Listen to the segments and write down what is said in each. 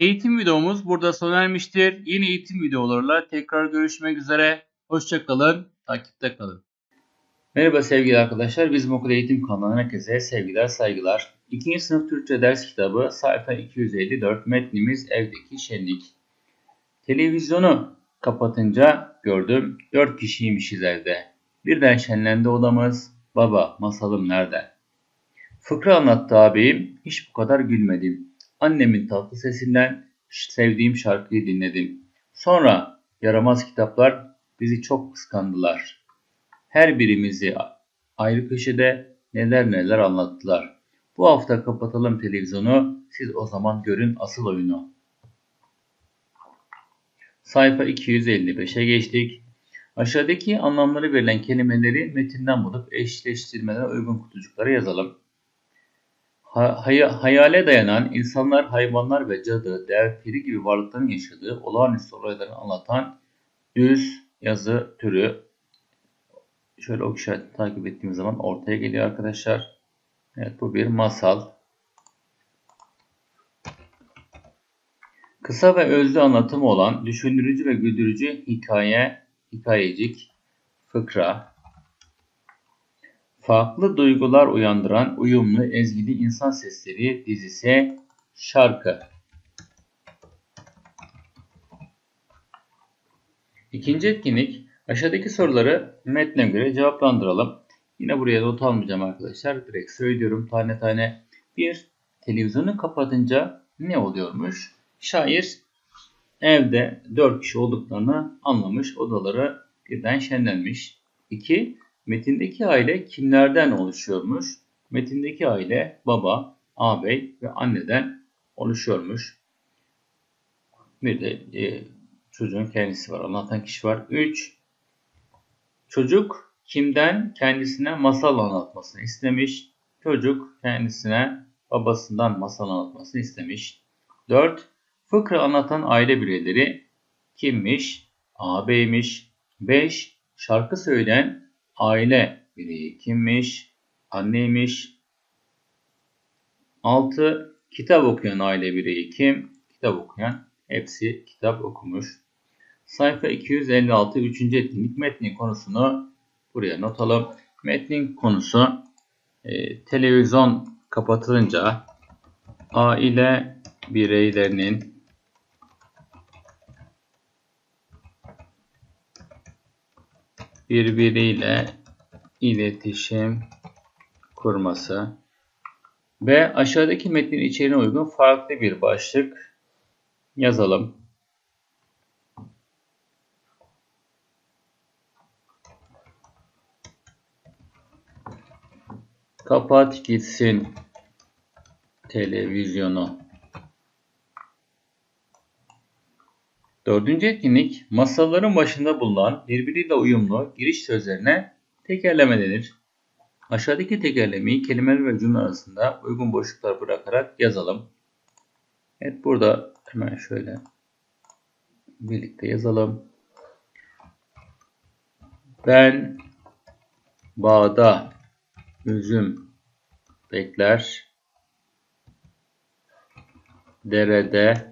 Eğitim videomuz burada sona ermiştir. Yeni eğitim videolarıyla tekrar görüşmek üzere. Hoşçakalın, takipte kalın. Merhaba sevgili arkadaşlar. Bizim okul eğitim kanalına herkese sevgiler, saygılar. 2. sınıf Türkçe ders kitabı sayfa 254 metnimiz evdeki şenlik. Televizyonu kapatınca gördüm 4 kişiymişiz evde. Birden şenlendi odamız. Baba masalım nerede? Fıkra anlattı ağabeyim. Hiç bu kadar gülmedim. Annemin tatlı sesinden sevdiğim şarkıyı dinledim. Sonra yaramaz kitaplar bizi çok kıskandılar. Her birimizi ayrı köşede neler neler anlattılar. Bu hafta kapatalım televizyonu. Siz o zaman görün asıl oyunu. Sayfa 255'e geçtik. Aşağıdaki anlamları verilen kelimeleri metinden bulup eşleştirmeden uygun kutucuklara yazalım. Ha, hay hayale dayanan insanlar, hayvanlar ve cadı, dev, peri gibi varlıkların yaşadığı olağanüstü olayları anlatan düz yazı türü. Şöyle ok işareti takip ettiğimiz zaman ortaya geliyor arkadaşlar. Evet bu bir masal. Kısa ve özlü anlatımı olan düşündürücü ve güldürücü hikaye, hikayecik, fıkra, farklı duygular uyandıran uyumlu ezgili insan sesleri dizisi şarkı. İkinci etkinlik aşağıdaki soruları metne göre cevaplandıralım. Yine buraya not almayacağım arkadaşlar. Direkt söylüyorum tane tane. Bir, televizyonu kapatınca ne oluyormuş? Şair evde dört kişi olduklarını anlamış. Odaları birden şenlenmiş. İki, metindeki aile kimlerden oluşuyormuş? Metindeki aile baba, ağabey ve anneden oluşuyormuş. Bir de e, çocuğun kendisi var. Anlatan kişi var. Üç, çocuk kimden kendisine masal anlatmasını istemiş. Çocuk kendisine babasından masal anlatmasını istemiş. 4. Fıkra anlatan aile bireyleri kimmiş? Ağabeymiş. 5. Şarkı söyleyen aile bireyi kimmiş? Anneymiş. 6. Kitap okuyan aile bireyi kim? Kitap okuyan hepsi kitap okumuş. Sayfa 256 3. etkinlik metnin konusunu buraya not alalım. Metnin konusu e, televizyon kapatılınca aile bireylerinin birbiriyle iletişim kurması ve aşağıdaki metnin içeriğine uygun farklı bir başlık yazalım. Kapat gitsin televizyonu. Dördüncü etkinlik masalların başında bulunan birbiriyle uyumlu giriş sözlerine tekerleme denir. Aşağıdaki tekerlemeyi kelimeler ve cümle arasında uygun boşluklar bırakarak yazalım. Evet burada hemen şöyle birlikte yazalım. Ben bağda üzüm bekler derede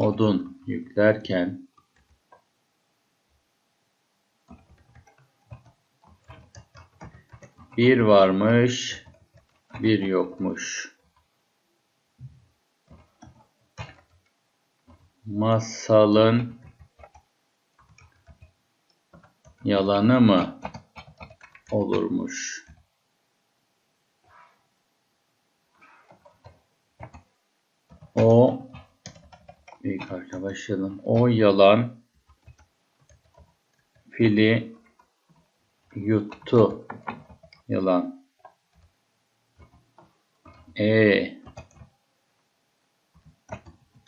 odun yüklerken bir varmış bir yokmuş. Masalın yalanı mı olurmuş? O harfle başlayalım. O yalan fili yuttu. Yalan. E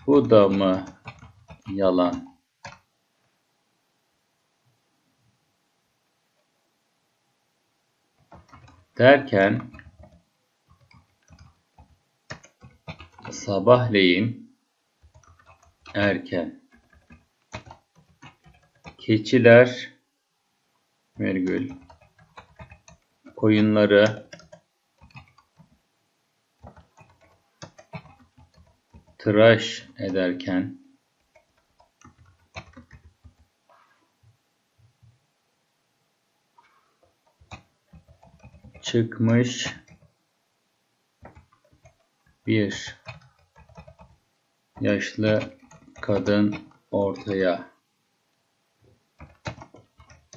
bu da mı yalan? Derken sabahleyin erken. Keçiler virgül koyunları tıraş ederken çıkmış bir yaşlı kadın ortaya.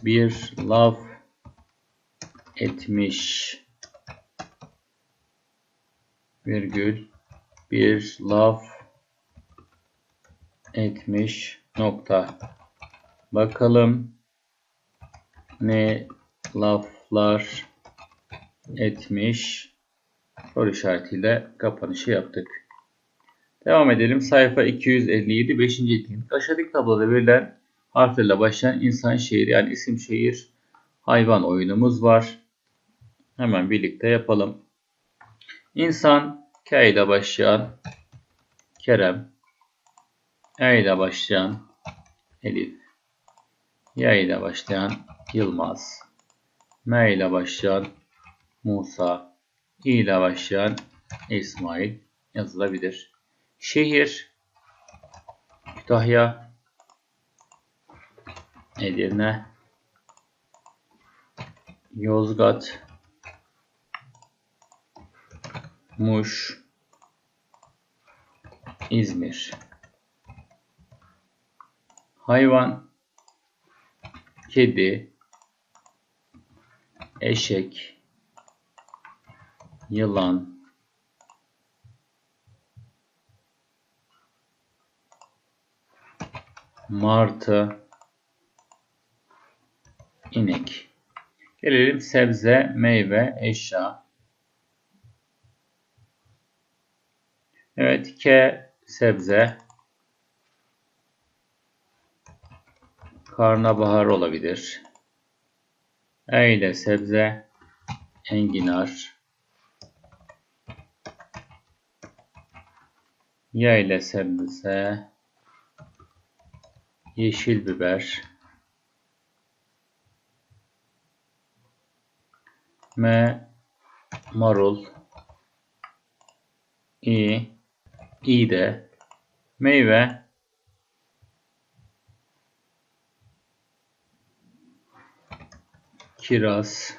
Bir laf etmiş. Virgül. Bir laf etmiş. Nokta. Bakalım ne laflar etmiş. Soru işaretiyle kapanışı yaptık. Devam edelim. Sayfa 257 5. etkinlik. Aşağıdaki tabloda verilen harflerle başlayan insan şehir yani isim şehir hayvan oyunumuz var. Hemen birlikte yapalım. İnsan K ile başlayan Kerem, E ile başlayan Elif, Y ile başlayan Yılmaz, M ile başlayan Musa, İ ile başlayan İsmail yazılabilir. Şehir. Kütahya, Edirne, Yozgat, Muş, İzmir. Hayvan, kedi, eşek, yılan, martı, inek. Gelelim sebze, meyve, eşya. Evet, K sebze. Karnabahar olabilir. E ile sebze, enginar. Y ile sebze, yeşil biber. M marul. İ İ de meyve kiraz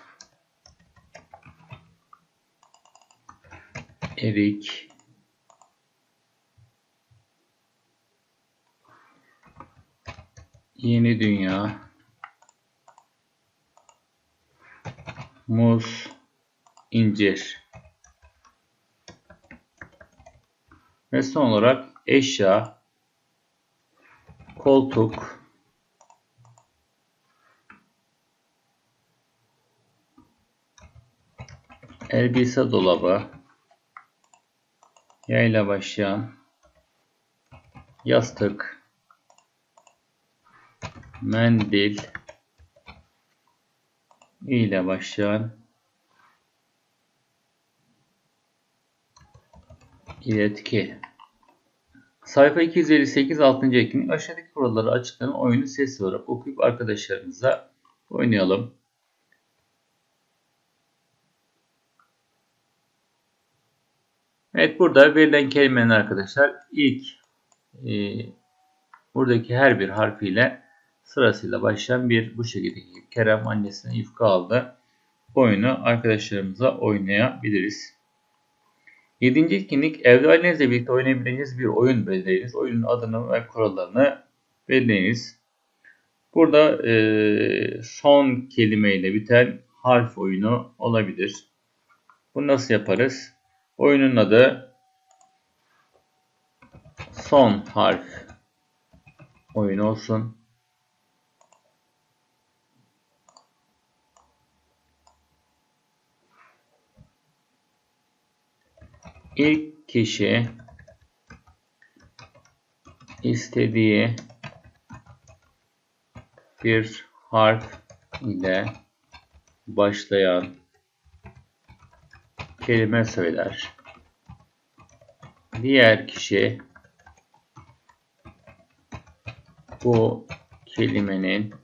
erik yeni dünya. Muz incir. Ve son olarak eşya, koltuk, elbise dolabı, yayla başlayan, yastık, mendil, ile başlayan, iletki. Sayfa 258 6. ekinin aşağıdaki kuralları açıklayan oyunu ses olarak okuyup arkadaşlarımıza oynayalım. Evet burada verilen kelimenin arkadaşlar ilk e, buradaki her bir harfiyle sırasıyla başlayan bir bu şekilde Kerem annesine yufka aldı. Oyunu arkadaşlarımıza oynayabiliriz. Yedinci etkinlik evde ailenizle birlikte oynayabileceğiniz bir oyun belirleyiniz. Oyunun adını ve kurallarını belirleyiniz. Burada e, son kelimeyle biten harf oyunu olabilir. Bunu nasıl yaparız? Oyunun adı son harf oyun olsun. İlk kişi istediği bir harf ile başlayan kelime söyler. Diğer kişi bu kelimenin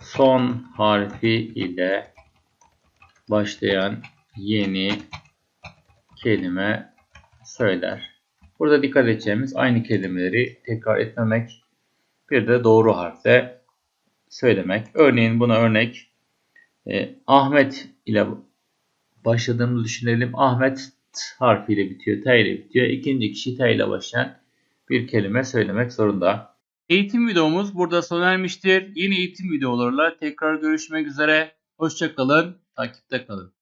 son harfi ile başlayan yeni kelime söyler. Burada dikkat edeceğimiz aynı kelimeleri tekrar etmemek. Bir de doğru harfle söylemek. Örneğin buna örnek e, Ahmet ile başladığımızı düşünelim. Ahmet harfiyle bitiyor, t ile bitiyor. İkinci kişi t ile başlayan bir kelime söylemek zorunda. Eğitim videomuz burada sona ermiştir. Yeni eğitim videolarla tekrar görüşmek üzere. Hoşçakalın, takipte kalın.